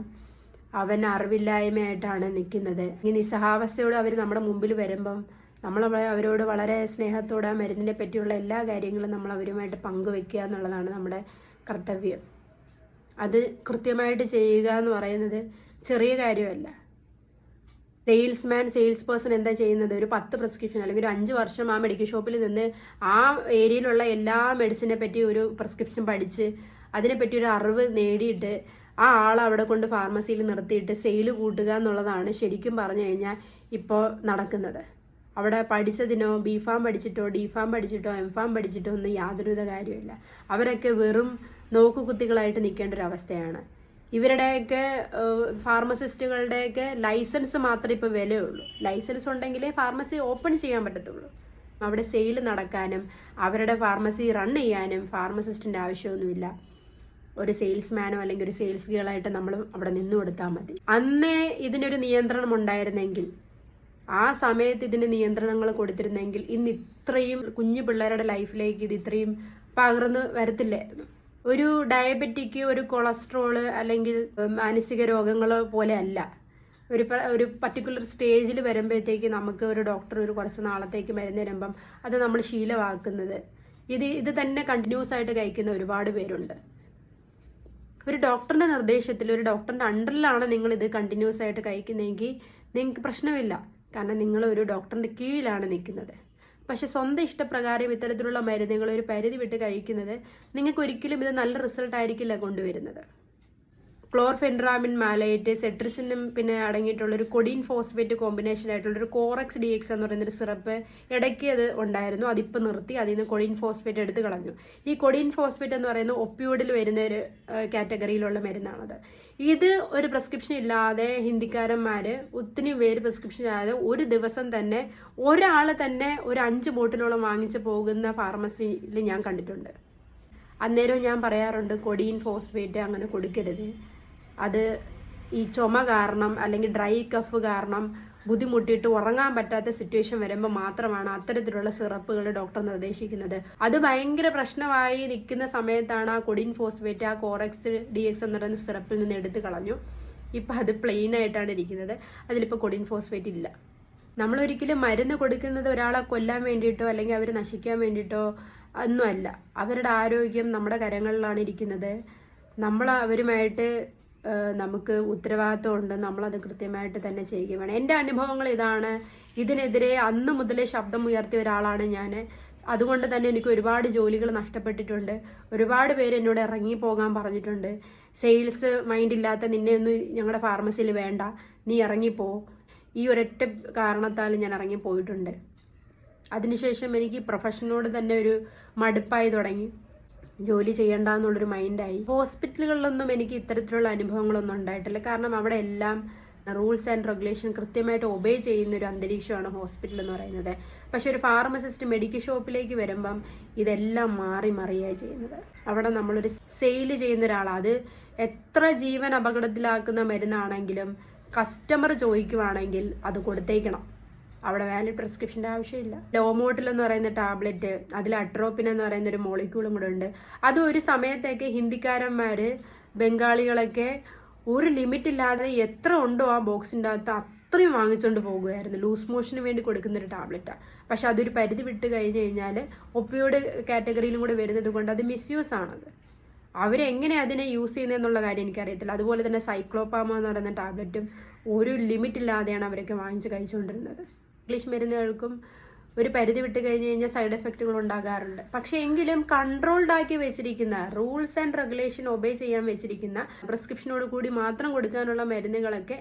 അവൻ അറിവില്ലായ്മയായിട്ടാണ് നിൽക്കുന്നത്. ഈ നിസ്സഹാവസ്ഥയോട് അവർ നമ്മുടെ മുമ്പിൽ വരുമ്പം നമ്മൾ അവരോട് വളരെ സ്നേഹത്തോടെ ആ മരുന്നിനെ പറ്റിയുള്ള എല്ലാ കാര്യങ്ങളും നമ്മൾ അവരുമായിട്ട് പങ്കുവെക്കുക എന്നുള്ളതാണ് നമ്മുടെ കർത്തവ്യം. അത് കൃത്യമായിട്ട് ചെയ്യുക എന്ന് പറയുന്നത് ചെറിയ കാര്യമല്ല. സെയിൽസ്മാൻ സെയിൽസ് പേഴ്സൺ എന്താ ചെയ്യുന്നത്? ഒരു പത്ത് പ്രിസ്ക്രിപ്ഷൻ അല്ലെങ്കിൽ ഒരു അഞ്ച് വർഷം ആ മെഡിക്കൽ ഷോപ്പിൽ നിന്ന് ആ ഏരിയയിലുള്ള എല്ലാ മെഡിസിനെ പറ്റി ഒരു പ്രിസ്ക്രിപ്ഷൻ പഠിച്ച് അതിനെപ്പറ്റി ഒരു അറിവ് നേടിയിട്ട് ആ ആളെ അവിടെ കൊണ്ട് ഫാർമസിയിൽ നിർത്തിയിട്ട് സെയിൽ കൂട്ടുക എന്നുള്ളതാണ് ശരിക്കും പറഞ്ഞു കഴിഞ്ഞാൽ ഇപ്പോൾ നടക്കുന്നത്. അവിടെ പഠിച്ചതിനോ ബി ഫാം പഠിച്ചിട്ടോ ഡി ഫാം പഠിച്ചിട്ടോ എം ഫാം പഠിച്ചിട്ടോ ഒന്നും യാതൊരുവിധ കാര്യമില്ല. അവരൊക്കെ വെറും നോക്കുകുത്തികളായിട്ട് നിൽക്കേണ്ട ഒരു അവസ്ഥയാണ്. ഇവരുടെയൊക്കെ ഫാർമസിസ്റ്റുകളുടെയൊക്കെ ലൈസൻസ് മാത്രമേ ഇപ്പോൾ വിലയുള്ളൂ. ലൈസൻസ് ഉണ്ടെങ്കിലേ ഫാർമസി ഓപ്പൺ ചെയ്യാൻ പറ്റത്തുള്ളൂ. അവിടെ സെയിൽ നടക്കാനും അവരുടെ ഫാർമസി റൺ ചെയ്യാനും ഫാർമസിസ്റ്റിന്റെ ആവശ്യമൊന്നുമില്ല. ഒരു സെയിൽസ്മാനോ അല്ലെങ്കിൽ ഒരു സെയിൽസ് ഗേളായിട്ട് നമ്മൾ അവിടെ നിന്നു കൊടുത്താൽ മതി. അന്നേ ഇതിനൊരു നിയന്ത്രണം ഉണ്ടായിരുന്നെങ്കിൽ ആ സമയത്ത് ഇതിന് നിയന്ത്രണങ്ങൾ കൊടുത്തിരുന്നെങ്കിൽ ഇന്ന് ഇത്രയും കുഞ്ഞു പിള്ളേരുടെ ലൈഫിലേക്ക് ഇത് ഇത്രയും പകർന്ന് വരത്തില്ലായിരുന്നു ഒരു ഡയബറ്റിക് ഒരു കൊളസ്ട്രോൾ അല്ലെങ്കിൽ മാനസിക രോഗങ്ങൾ പോലെ അല്ല. ഒരു ഒരു പർട്ടിക്കുലർ സ്റ്റേജിൽ വരുമ്പോഴത്തേക്ക് നമുക്ക് ഒരു ഡോക്ടർ ഒരു കുറച്ച് നാളത്തേക്ക് മരുന്ന് തരുമ്പം അത് നമ്മൾ ശീലമാക്കുന്നത്. ഇത് ഇത് തന്നെ കണ്ടിന്യൂസ് ആയിട്ട് കഴിക്കുന്ന ഒരുപാട് പേരുണ്ട്. ഒരു ഡോക്ടറിന്റെ നിർദ്ദേശത്തിൽ ഒരു ഡോക്ടറിന്റെ അണ്ടറിലാണ് നിങ്ങൾ ഇത് കണ്ടിന്യൂസ് ആയിട്ട് കഴിക്കുന്നതെങ്കിൽ നിങ്ങൾക്ക് പ്രശ്നമില്ല. കാരണം നിങ്ങൾ ഒരു ഡോക്ടറിന്റെ കീഴിലാണ് നിൽക്കുന്നത്. പക്ഷെ സ്വന്തം ഇഷ്ടപ്രകാരം ഇത്തരത്തിലുള്ള മരുന്നുകൾ ഒരു പരിധി വിട്ട് കഴിക്കുന്നത് നിങ്ങൾക്ക് ഒരിക്കലും ഇത് നല്ല റിസൾട്ട് ആയിരിക്കില്ല കൊണ്ടുവരുന്നത്. ക്ലോർഫെൻഡ്രാമിൻ മാലൈറ്റ് സെട്രിസിനും പിന്നെ അടങ്ങിയിട്ടുള്ള ഒരു കൊടീൻ ഫോസ്ഫേറ്റ് കോമ്പിനേഷൻ ആയിട്ടുള്ള ഒരു കോറക്സ് ഡി എക്സ് എന്ന് പറയുന്ന ഒരു സിറപ്പ് ഇടയ്ക്ക് അത് ഉണ്ടായിരുന്നു. അതിപ്പോൾ നിർത്തി. അതിൽ നിന്ന് കൊടീൻ ഫോസ്ഫേറ്റ് എടുത്ത് കളഞ്ഞു. ഈ കൊടീൻ ഫോസ്ഫേറ്റ് എന്ന് പറയുന്ന ഒപ്പിയോഡിൽ വരുന്ന ഒരു കാറ്റഗറിയിലുള്ള മരുന്നാണത്. ഇത് ഒരു പ്രിസ്ക്രിപ്ഷൻ ഇല്ലാതെ ഹിന്ദിക്കാരന്മാർ ഒത്തിരി പേര് പ്രിസ്ക്രിപ്ഷൻ ഇല്ലാതെ ഒരു ദിവസം തന്നെ ഒരാൾ തന്നെ ഒരു അഞ്ച് ബോട്ടിലോളം വാങ്ങിച്ച് പോകുന്ന ഫാർമസിയിൽ ഞാൻ കണ്ടിട്ടുണ്ട്. അന്നേരം ഞാൻ പറയാറുണ്ട് കൊടീൻ ഫോസ്ഫേറ്റ് അങ്ങനെ കൊടുക്കരുത്. അത് ഈ ചുമ കാരണം അല്ലെങ്കിൽ ഡ്രൈ കഫ് കാരണം ബുദ്ധിമുട്ടിയിട്ട് ഉറങ്ങാൻ പറ്റാത്ത സിറ്റുവേഷൻ വരുമ്പോൾ മാത്രമാണ് അത്തരത്തിലുള്ള സിറപ്പുകൾ ഡോക്ടർ നിർദ്ദേശിക്കുന്നത്. അത് ഭയങ്കര പ്രശ്നമായി നിൽക്കുന്ന സമയത്താണ് ആ കൊടിൻ ഫോസ്ഫേറ്റ് ആ കോറക്സ് ഡി എക്സ് എന്ന് പറയുന്ന സിറപ്പിൽ നിന്ന് എടുത്തു കളഞ്ഞു. ഇപ്പം അത് പ്ലെയിൻ ആയിട്ടാണ് ഇരിക്കുന്നത്. അതിലിപ്പോൾ കൊടിൻ ഫോസ്ഫേറ്റ് ഇല്ല. നമ്മൾ ഒരിക്കലും മരുന്ന് കൊടുക്കുന്നത് ഒരാളെ കൊല്ലാൻ വേണ്ടിയിട്ടോ അല്ലെങ്കിൽ അവർ നശിക്കാൻ വേണ്ടിയിട്ടോ ഒന്നുമല്ല. അവരുടെ ആരോഗ്യം നമ്മുടെ കരങ്ങളിലാണ് ഇരിക്കുന്നത്. നമ്മൾ അവരുമായിട്ട് നമുക്ക് ഉത്തരവാദിത്വമുണ്ട് നമ്മളത് കൃത്യമായിട്ട് തന്നെ ചെയ്യുക വേണം. എന്റെ അനുഭവങ്ങൾ ഇതാണ്. ഇതിനെതിരെ അന്ന് മുതലേ ശബ്ദം ഉയർത്തിയ ഒരാളാണ് ഞാൻ അതുകൊണ്ട് തന്നെ എനിക്ക് ഒരുപാട് ജോലികൾ നഷ്ടപ്പെട്ടിട്ടുണ്ട്. ഒരുപാട് പേര് എന്നോട് ഇറങ്ങി പോകാൻ പറഞ്ഞിട്ടുണ്ട്. സെയിൽസ് മൈൻഡ് ഇല്ലാത്ത നിന്നെ ഒന്നും ഞങ്ങളുടെ ഫാർമസിയിൽ വേണ്ട. നീ ഇറങ്ങിപ്പോ. ഈ ഒരൊറ്റ കാരണത്താൽ ഞാൻ ഇറങ്ങി പോയിട്ടുണ്ട് അതിനുശേഷം എനിക്ക് പ്രൊഫഷനോട് തന്നെ ഒരു മടുപ്പായി തുടങ്ങി. ജോലി ചെയ്യണ്ട എന്നുള്ളൊരു മൈൻഡായി ഹോസ്പിറ്റലുകളിലൊന്നും എനിക്ക് ഇത്തരത്തിലുള്ള അനുഭവങ്ങളൊന്നും ഉണ്ടായിട്ടില്ല. കാരണം അവിടെ എല്ലാം റൂൾസ് ആൻഡ് റെഗുലേഷൻ കൃത്യമായിട്ട് ഒബേ ചെയ്യുന്ന ഒരു അന്തരീക്ഷമാണ് ഹോസ്പിറ്റൽ എന്ന് പറയുന്നത്. പക്ഷെ ഒരു ഫാർമസിസ്റ്റ് മെഡിക്കൽ ഷോപ്പിലേക്ക് വരുമ്പം ഇതെല്ലാം മാറി മറിയായി ചെയ്യുന്നത്. അവിടെ നമ്മളൊരു സെയിൽ ചെയ്യുന്ന ഒരാളാണ് അത് എത്ര ജീവൻ അപകടത്തിലാക്കുന്ന മരുന്നാണെങ്കിലും കസ്റ്റമർ ചോദിക്കുവാണെങ്കിൽ അത് കൊടുത്തേക്കണം. അവിടെ വാലിഡ് പ്രിസ്ക്രിപ്ഷന്റെ ആവശ്യമില്ല. ലോമോട്ടിൽ എന്ന് പറയുന്ന ടാബ്ലറ്റ് അതിൽ അട്രോപ്പിൻ എന്ന് പറയുന്ന ഒരു മോളിക്യൂളും കൂടെ ഉണ്ട്. അത് ഒരു സമയത്തേക്ക് ഹിന്ദിക്കാരന്മാർ ബംഗാളികളൊക്കെ ഒരു ലിമിറ്റില്ലാതെ എത്ര ഉണ്ടോ ആ ബോക്സിന്റെ അകത്ത് അത്രയും വാങ്ങിച്ചുകൊണ്ട് പോകുമായിരുന്നു ലൂസ് മോഷന് വേണ്ടി കൊടുക്കുന്ന ഒരു ടാബ്ലറ്റാണ് പക്ഷെ അതൊരു പരിധി വിട്ട് കഴിഞ്ഞ് കഴിഞ്ഞാൽ ഒപ്പിയോട് കാറ്റഗറിയിലും കൂടെ വരുന്നത് കൊണ്ട് അത് മിസ്യൂസ് ആണത്. അവരെങ്ങനെ അതിനെ യൂസ് ചെയ്യുന്നതെന്നുള്ള കാര്യം എനിക്കറിയത്തില്ല. അതുപോലെ തന്നെ സൈക്ലോപാമ എന്ന് പറയുന്ന ടാബ്ലറ്റും ഒരു ലിമിറ്റില്ലാതെയാണ് അവരൊക്കെ വാങ്ങിച്ച് കഴിച്ചുകൊണ്ടിരുന്നത് ഇംഗ്ലീഷ് മരുന്നുകൾക്കും ഒരു പരിധി വിട്ട് കഴിഞ്ഞ് കഴിഞ്ഞാൽ സൈഡ് എഫക്റ്റുകൾ ഉണ്ടാകാറുണ്ട്. പക്ഷേ എങ്കിലും കൺട്രോൾഡ് ആക്കി വെച്ചിരിക്കുന്ന റൂൾസ് ആൻഡ് റെഗുലേഷൻ ഒബേ ചെയ്യാൻ വെച്ചിരിക്കുന്ന പ്രിസ്ക്രിപ്ഷനോട് കൂടി മാത്രം കൊടുക്കാനുള്ള മരുന്നുകളൊക്കെ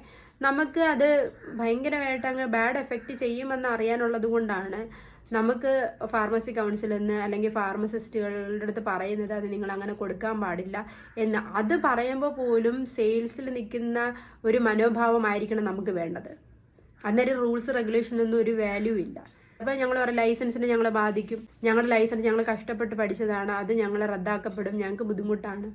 നമുക്ക് അത് ഭയങ്കരമായിട്ട് അങ്ങ് ബാഡ് എഫക്റ്റ് ചെയ്യുമെന്ന് അറിയാനുള്ളത് കൊണ്ടാണ് നമുക്ക് ഫാർമസി കൗൺസിലിൽ നിന്ന് അല്ലെങ്കിൽ ഫാർമസിസ്റ്റുകളുടെ അടുത്ത് പറയുന്നത് അത് നിങ്ങൾ അങ്ങനെ കൊടുക്കാൻ പാടില്ല എന്ന്. അത് പറയുമ്പോൾ പോലും സെയിൽസിൽ നിൽക്കുന്ന ഒരു മനോഭാവമായിരിക്കണം നമുക്ക് വേണ്ടത്. അന്നേരം റൂൾസ് റെഗുലേഷനൊന്നും ഒരു വാല്യൂ ഇല്ല. അപ്പോൾ ഞങ്ങൾ ഒരു ലൈസൻസിനെ ഞങ്ങളെ ബാധിക്കും. ഞങ്ങളുടെ ലൈസൻസ് ഞങ്ങൾ കഷ്ടപ്പെട്ട് പഠിച്ചതാണ്. അത് ഞങ്ങൾ റദ്ദാക്കപ്പെടും. ഞങ്ങൾക്ക് ബുദ്ധിമുട്ടാണ്.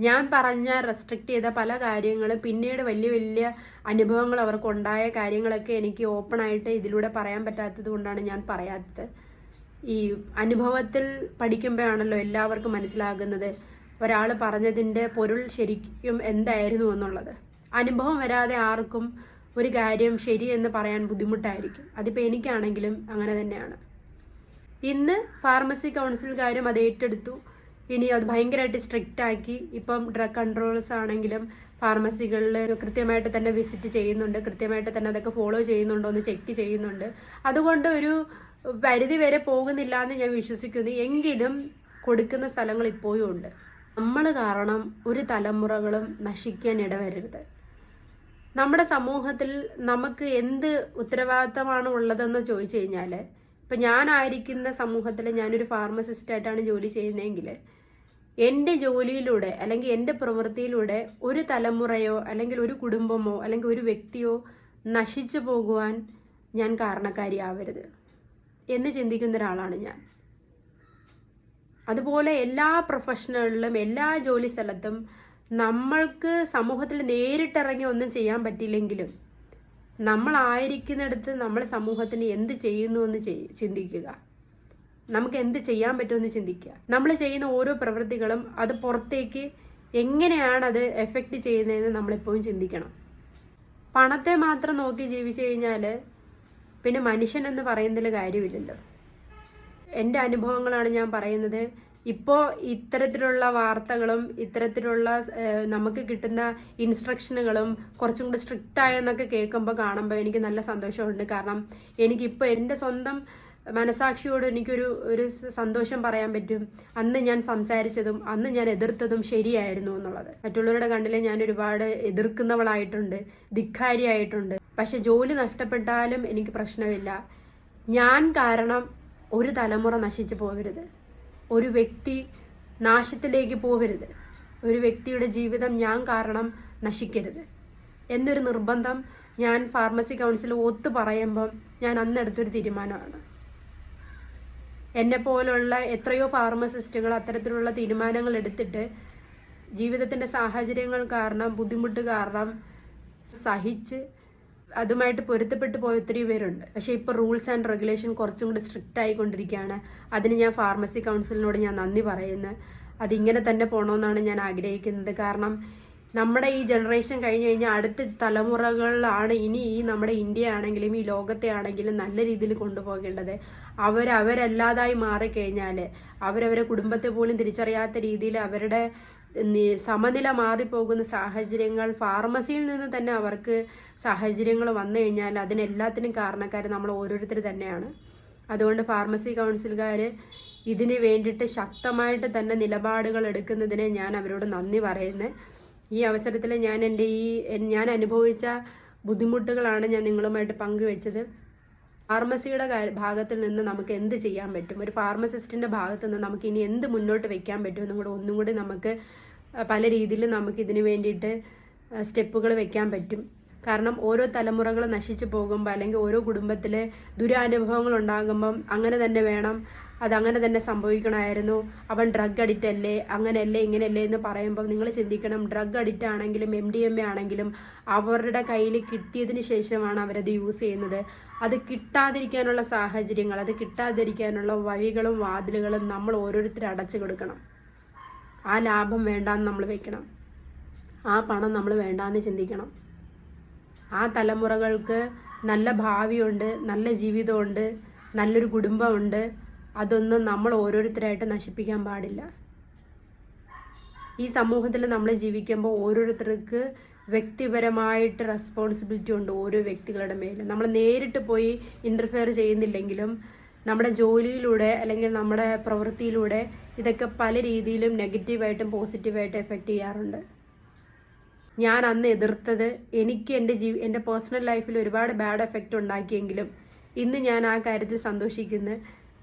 ഞാൻ പറഞ്ഞ റെസ്ട്രിക്റ്റ് ചെയ്ത പല കാര്യങ്ങളും പിന്നീട് വലിയ വലിയ അനുഭവങ്ങൾ അവർക്ക് ഉണ്ടായ കാര്യങ്ങളൊക്കെ എനിക്ക് ഓപ്പണായിട്ട് ഇതിലൂടെ പറയാൻ പറ്റാത്തത് കൊണ്ടാണ് ഞാൻ പറയാത്തത്. ഈ അനുഭവത്തിൽ പഠിക്കുമ്പോഴാണല്ലോ എല്ലാവർക്കും മനസ്സിലാകുന്നത് ഒരാൾ പറഞ്ഞതിന്റെ പൊരുൾ ശരിക്കും എന്തായിരുന്നു എന്നുള്ളത്. അനുഭവം വരാതെ ആർക്കും ഒരു കാര്യം ശരിയെന്ന് പറയാൻ ബുദ്ധിമുട്ടായിരിക്കും. അതിപ്പോൾ എനിക്കാണെങ്കിലും അങ്ങനെ തന്നെയാണ്. ഇന്ന് ഫാർമസി കൗൺസിൽക്കാരും അത് ഏറ്റെടുത്തു. ഇനി അത് ഭയങ്കരമായിട്ട് സ്ട്രിക്റ്റ് ആക്കി. ഇപ്പം ഡ്രഗ് കൺട്രോൾസ് ആണെങ്കിലും ഫാർമസികളിൽ കൃത്യമായിട്ട് തന്നെ വിസിറ്റ് ചെയ്യുന്നുണ്ട്. കൃത്യമായിട്ട് തന്നെ അതൊക്കെ ഫോളോ ചെയ്യുന്നുണ്ടോ. എന്ന് ചെക്ക് ചെയ്യുന്നുണ്ട്. അതുകൊണ്ട് ഒരു പരിധി വരെ പോകുന്നില്ല എന്ന് ഞാൻ വിശ്വസിക്കുന്നു. എങ്കിലും കൊടുക്കുന്ന സ്ഥലങ്ങൾ ഇപ്പോഴും ഉണ്ട്. നമ്മൾ കാരണം ഒരു തലമുറകളും നശിക്കാൻ ഇടവരരുത്. നമ്മുടെ സമൂഹത്തിൽ നമുക്ക് എന്ത് ഉത്തരവാദിത്തമാണ് ഉള്ളതെന്ന് ചോദിച്ചു കഴിഞ്ഞാൽ ഇപ്പം ഞാനായിരിക്കുന്ന സമൂഹത്തിൽ ഞാനൊരു ഫാർമസിസ്റ്റായിട്ടാണ് ജോലി ചെയ്യുന്നതെങ്കിൽ എന്റെ ജോലിയിലൂടെ അല്ലെങ്കിൽ എന്റെ പ്രവൃത്തിയിലൂടെ ഒരു തലമുറയോ അല്ലെങ്കിൽ ഒരു കുടുംബമോ അല്ലെങ്കിൽ ഒരു വ്യക്തിയോ നശിച്ചു പോകുവാൻ ഞാൻ കാരണക്കാരിയാവരുത് എന്ന് ചിന്തിക്കുന്ന ഒരാളാണ് ഞാൻ. അതുപോലെ എല്ലാ പ്രൊഫഷണലിലും എല്ലാ ജോലി സ്ഥലത്തും നമ്മൾക്ക് സമൂഹത്തിൽ നേരിട്ടിറങ്ങി ഒന്നും ചെയ്യാൻ പറ്റില്ലെങ്കിലും നമ്മളായിരിക്കുന്നിടത്ത് നമ്മൾ സമൂഹത്തിന് എന്ത് ചെയ്യുന്നു എന്ന് ചിന്തിക്കുക. നമുക്ക് എന്ത് ചെയ്യാൻ പറ്റുമെന്ന് ചിന്തിക്കുക. നമ്മൾ ചെയ്യുന്ന ഓരോ പ്രവൃത്തികളും അത് പുറത്തേക്ക് എങ്ങനെയാണ് അത് എഫക്റ്റ് ചെയ്യുന്നതെന്ന് നമ്മളെപ്പോഴും ചിന്തിക്കണം. പണത്തെ മാത്രം നോക്കി ജീവിച്ചു കഴിഞ്ഞാൽ പിന്നെ മനുഷ്യൻ എന്ന് പറയുന്നതിൽ കാര്യമില്ലല്ലോ. എന്റെ അനുഭവങ്ങളാണ് ഞാൻ പറയുന്നത്. ഇപ്പോൾ ഇത്തരത്തിലുള്ള വാർത്തകളും ഇത്തരത്തിലുള്ള നമുക്ക് കിട്ടുന്ന ഇൻസ്ട്രക്ഷനുകളും കുറച്ചും കൂടി സ്ട്രിക്റ്റ് ആയെന്നൊക്കെ കേൾക്കുമ്പോൾ കാണുമ്പോൾ എനിക്ക് നല്ല സന്തോഷമുണ്ട്. കാരണം എനിക്കിപ്പോൾ എന്റെ സ്വന്തം മനസാക്ഷിയോട് എനിക്കൊരു ഒരു സന്തോഷം പറയാൻ പറ്റും. അന്ന് ഞാൻ സംസാരിച്ചതും അന്ന് ഞാൻ എതിർത്തതും ശരിയായിരുന്നു എന്നുള്ളത്. മറ്റുള്ളവരുടെ കണ്ണിൽ ഞാൻ ഒരുപാട് എതിർക്കുന്നവളായിട്ടുണ്ട് ധിക്കാരിയായിട്ടുണ്ട്. പക്ഷെ ജോലി നഷ്ടപ്പെട്ടാലും എനിക്ക് പ്രശ്നമില്ല. ഞാൻ കാരണം ഒരു തലമുറ നശിച്ചു പോകരുത് ഒരു വ്യക്തി നാശത്തിലേക്ക് പോകരുത് ഒരു വ്യക്തിയുടെ ജീവിതം ഞാൻ കാരണം നശിക്കരുത്. എന്നൊരു നിർബന്ധം ഞാൻ ഫാർമസി കൗൺസിൽ ഒത്തു പറയുമ്പം ഞാൻ അന്നെടുത്തൊരു തീരുമാനമാണ്. എന്നെ പോലുള്ള എത്രയോ ഫാർമസിസ്റ്റുകൾ അത്തരത്തിലുള്ള തീരുമാനങ്ങൾ എടുത്തിട്ട് ജീവിതത്തിന്റെ സാഹചര്യങ്ങൾ കാരണം ബുദ്ധിമുട്ട് കാരണം സഹിച്ച് അതുമായിട്ട് പൊരുത്തപ്പെട്ടു പോയ ഒത്തിരി പേരുണ്ട്. പക്ഷേ ഇപ്പോൾ റൂൾസ് ആൻഡ് റെഗുലേഷൻ കുറച്ചും കൂടി സ്ട്രിക്റ്റ് ആയിക്കൊണ്ടിരിക്കുകയാണ്. അതിന് ഞാൻ ഫാർമസി കൗൺസിലിനോട് ഞാൻ നന്ദി പറയുന്നത് അതിങ്ങനെ തന്നെ പോകണമെന്നാണ് ഞാൻ ആഗ്രഹിക്കുന്നത്. കാരണം നമ്മുടെ ഈ ജനറേഷൻ കഴിഞ്ഞ് കഴിഞ്ഞാൽ അടുത്ത തലമുറകളിലാണ് ഇനി ഈ നമ്മുടെ ഇന്ത്യ ആണെങ്കിലും ഈ ലോകത്തെ ആണെങ്കിലും നല്ല രീതിയിൽ കൊണ്ടുപോകേണ്ടത്. അവരവരല്ലാതായി മാറിക്കഴിഞ്ഞാൽ അവരവരെ കുടുംബത്തെ പോലും തിരിച്ചറിയാത്ത രീതിയിൽ അവരുടെ സമനില മാറിപ്പോകുന്ന സാഹചര്യങ്ങൾ ഫാർമസിയിൽ നിന്ന് തന്നെ അവർക്ക് സാഹചര്യങ്ങൾ വന്നു കഴിഞ്ഞാൽ അതിനെല്ലാത്തിനും കാരണക്കാർ നമ്മൾ ഓരോരുത്തർ തന്നെയാണ്. അതുകൊണ്ട് ഫാർമസി കൗൺസിലുകാർ ഇതിന് വേണ്ടിയിട്ട് ശക്തമായിട്ട് തന്നെ നിലപാടുകൾ എടുക്കുന്നതിന് ഞാൻ അവരോട് നന്ദി പറയുന്നത് ഈ അവസരത്തിൽ ഞാൻ എന്റെ ഈ ഞാൻ അനുഭവിച്ച ബുദ്ധിമുട്ടുകളാണ് ഞാൻ നിങ്ങളുമായിട്ട് പങ്കുവെച്ചത്. ഫാർമസിയുടെ ഭാഗത്തിൽ നിന്ന് നമുക്ക് എന്ത് ചെയ്യാൻ പറ്റും? ഒരു ഫാർമസിസ്റ്റിന്റെ ഭാഗത്ത് നിന്ന് നമുക്ക് ഇനി എന്ത് മുന്നോട്ട് വെക്കാൻ പറ്റും? എന്നും കൂടെ ഒന്നും കൂടി നമുക്ക് പല രീതിയിൽ നമുക്ക് ഇതിന് വേണ്ടിയിട്ട് സ്റ്റെപ്പുകൾ വെക്കാൻ പറ്റും. കാരണം ഓരോ തലമുറകൾ നശിച്ചു പോകുമ്പോൾ അല്ലെങ്കിൽ ഓരോ കുടുംബത്തിൽ ദുരനുഭവങ്ങൾ ഉണ്ടാകുമ്പം അങ്ങനെ തന്നെ വേണം അതങ്ങനെ തന്നെ സംഭവിക്കണമായിരുന്നു. അവൻ ഡ്രഗ് അഡിക്റ്റ് അല്ലേ അങ്ങനെയല്ലേ ഇങ്ങനെയല്ലേ എന്ന് പറയുമ്പോൾ നിങ്ങൾ ചിന്തിക്കണം ഡ്രഗ് അഡിക്റ്റ് ആണെങ്കിലും എം ഡി എം എ ആണെങ്കിലും അവരുടെ കയ്യിൽ കിട്ടിയതിന് ശേഷമാണ് അവരത് യൂസ് ചെയ്യുന്നത്. അത് കിട്ടാതിരിക്കാനുള്ള സാഹചര്യങ്ങൾ അത് കിട്ടാതിരിക്കാനുള്ള വഴികളും വാതിലുകളും നമ്മൾ ഓരോരുത്തർ അടച്ചു കൊടുക്കണം. ആ ലാഭം വേണ്ടാന്ന് നമ്മൾ വെക്കണം. ആ പണം നമ്മൾ വേണ്ടാന്ന് ചിന്തിക്കണം. ആ തലമുറകൾക്ക് നല്ല ഭാവിയുണ്ട് നല്ല ജീവിതമുണ്ട് നല്ലൊരു കുടുംബമുണ്ട്. അതൊന്നും നമ്മൾ ഓരോരുത്തരായിട്ട് നശിപ്പിക്കാൻ പാടില്ല. ഈ സമൂഹത്തിൽ നമ്മൾ ജീവിക്കുമ്പോൾ ഓരോരുത്തർക്ക് വ്യക്തിപരമായിട്ട് റെസ്പോൺസിബിലിറ്റി ഉണ്ട് ഓരോ വ്യക്തികളുടെ മേൽ നമ്മൾ നേരിട്ട് പോയി ഇന്റർഫെയർ ചെയ്യുന്നില്ലെങ്കിലും നമ്മുടെ ജോലിയിലൂടെ അല്ലെങ്കിൽ നമ്മുടെ പ്രവൃത്തിയിലൂടെ ഇതൊക്കെ പല രീതിയിലും നെഗറ്റീവായിട്ടും പോസിറ്റീവായിട്ടും എഫക്റ്റ് ചെയ്യാറുണ്ട്. ഞാൻ അന്ന് എതിർത്തത് എനിക്ക് എന്റെ ജീവി എന്റെ പേഴ്സണൽ ലൈഫിൽ ഒരുപാട് ബാഡ് എഫക്റ്റ് ഉണ്ടാക്കിയെങ്കിലും ഇന്ന് ഞാൻ ആ കാര്യത്തിൽ സന്തോഷിക്കുന്നു.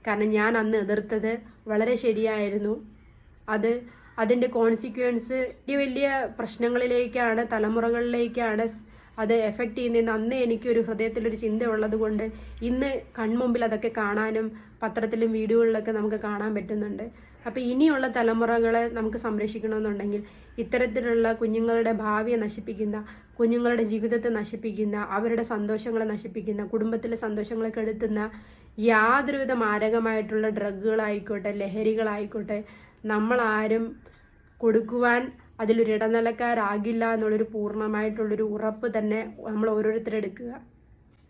കാരണം ഞാൻ അന്ന് എതിർത്തത് വളരെ ശരിയായിരുന്നു. അത് അതിന്റെ കോൺസിക്വൻസ് വലിയ വലിയ പ്രശ്നങ്ങളിലേക്കാണ് തലമുറകളിലേക്കാണ് അത് എഫക്റ്റ് ചെയ്യുന്നതെന്ന് അന്നേ എനിക്കൊരു ഹൃദയത്തിലൊരു ചിന്ത ഉള്ളത് കൊണ്ട് ഇന്ന് കൺമുമ്പിൽ അതൊക്കെ കാണാനും പത്രത്തിലും വീഡിയോകളിലൊക്കെ നമുക്ക് കാണാൻ പറ്റുന്നുണ്ട്. അപ്പോൾ ഇനിയുള്ള തലമുറകളെ നമുക്ക് സംരക്ഷിക്കണമെന്നുണ്ടെങ്കിൽ ഇത്തരത്തിലുള്ള കുഞ്ഞുങ്ങളുടെ ഭാവിയെ നശിപ്പിക്കുന്ന കുഞ്ഞുങ്ങളുടെ ജീവിതത്തെ നശിപ്പിക്കുന്ന അവരുടെ സന്തോഷങ്ങളെ നശിപ്പിക്കുന്ന കുടുംബത്തിലെ സന്തോഷങ്ങളെ കെടുത്തുന്ന യാതൊരുവിധ മാരകമായിട്ടുള്ള ഡ്രഗുകളായിക്കോട്ടെ ലഹരികളായിക്കോട്ടെ നമ്മളാരും കൊടുക്കുവാൻ അതിലൊരു ഇടനിലക്കാരാകില്ല എന്നുള്ളൊരു പൂർണമായിട്ടുള്ളൊരു ഉറപ്പ് തന്നെ നമ്മൾ ഓരോരുത്തരെടുക്കുക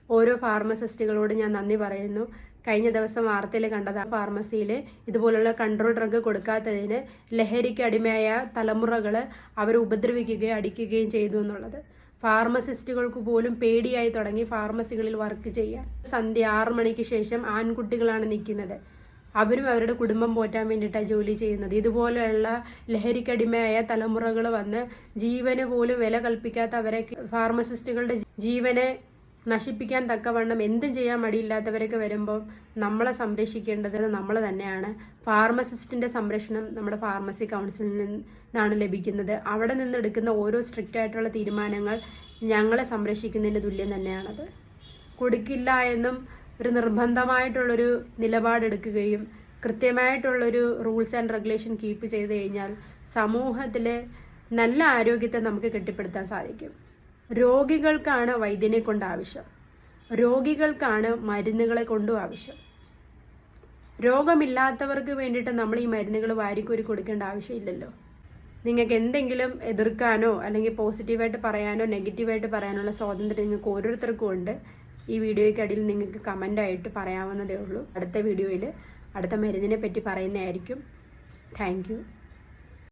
ഓരോ ഫാർമസിസ്റ്റുകളോട് ഞാൻ നന്ദി പറയുന്നു. കഴിഞ്ഞ ദിവസം വാർത്തയിൽ കണ്ടതാണ് ഫാർമസിയിൽ ഇതുപോലുള്ള കൺട്രോൾ ഡ്രഗ് കൊടുക്കാത്തതിന് ലഹരിക്ക് അടിമയായ തലമുറകൾ അവരെ ഉപദ്രവിക്കുകയും അടിക്കുകയും ചെയ്തു എന്നുള്ളത്. ഫാർമസിസ്റ്റുകൾക്ക് പോലും പേടിയായി തുടങ്ങി ഫാർമസികളിൽ വർക്ക് ചെയ്യാൻ. സന്ധ്യ ആറ് മണിക്ക് ശേഷം ആൺകുട്ടികളാണ് നിൽക്കുന്നത്. അവരും അവരുടെ കുടുംബം പോറ്റാൻ വേണ്ടിയിട്ടാണ് ജോലി ചെയ്യുന്നത്. ഇതുപോലെയുള്ള ലഹരിക്കടിമയായ തലമുറകൾ വന്ന് ജീവന് പോലും വില കൽപ്പിക്കാത്ത അവരെ ഫാർമസിസ്റ്റുകളുടെ ജീവനെ നശിപ്പിക്കാൻ തക്കവണ്ണം എന്തും ചെയ്യാൻ മടിയില്ലാത്തവരൊക്കെ വരുമ്പോൾ നമ്മളെ സംരക്ഷിക്കേണ്ടത് നമ്മൾ തന്നെയാണ്. ഫാർമസിസ്റ്റിന്റെ സംരക്ഷണം നമ്മുടെ ഫാർമസി കൗൺസിലിൽ നിന്നാണ് ലഭിക്കുന്നത്. അവിടെ നിന്ന് എടുക്കുന്ന ഓരോ സ്ട്രിക്റ്റ് ആയിട്ടുള്ള തീരുമാനങ്ങൾ ഞങ്ങളെ സംരക്ഷിക്കുന്നതിന് തുല്യം തന്നെയാണത്. കൊടുക്കില്ല എന്നും ഒരു നിർബന്ധമായിട്ടുള്ളൊരു നിലപാടെടുക്കുകയും കൃത്യമായിട്ടുള്ളൊരു റൂൾസ് ആൻഡ് റെഗുലേഷൻ കീപ്പ് ചെയ്ത് കഴിഞ്ഞാൽ സമൂഹത്തിലെ നല്ല ആരോഗ്യത്തെ നമുക്ക് കെട്ടിപ്പടുത്താൻ സാധിക്കും. രോഗികൾക്കാണ് വൈദ്യനെ കൊണ്ട് ആവശ്യം. രോഗികൾക്കാണ് മരുന്നുകളെ കൊണ്ടും ആവശ്യം. രോഗമില്ലാത്തവർക്ക് വേണ്ടിയിട്ട് നമ്മൾ ഈ മരുന്നുകൾ വാരിക്കോരി കൊടുക്കേണ്ട ആവശ്യമില്ലല്ലോ. നിങ്ങൾക്ക് എന്തെങ്കിലും എതിർക്കാനോ അല്ലെങ്കിൽ പോസിറ്റീവായിട്ട് പറയാനോ നെഗറ്റീവായിട്ട് പറയാനുള്ള സ്വാതന്ത്ര്യം നിങ്ങൾക്ക് ഓരോരുത്തർക്കും ഉണ്ട്. ഈ വീഡിയോയ്ക്ക് അടിയിൽ നിങ്ങൾക്ക് കമന്റായിട്ട് പറയാവുന്നതേ ഉള്ളൂ. അടുത്ത വീഡിയോയിൽ അടുത്ത മരുന്നിനെ പറ്റി പറയുന്നതായിരിക്കും. താങ്ക്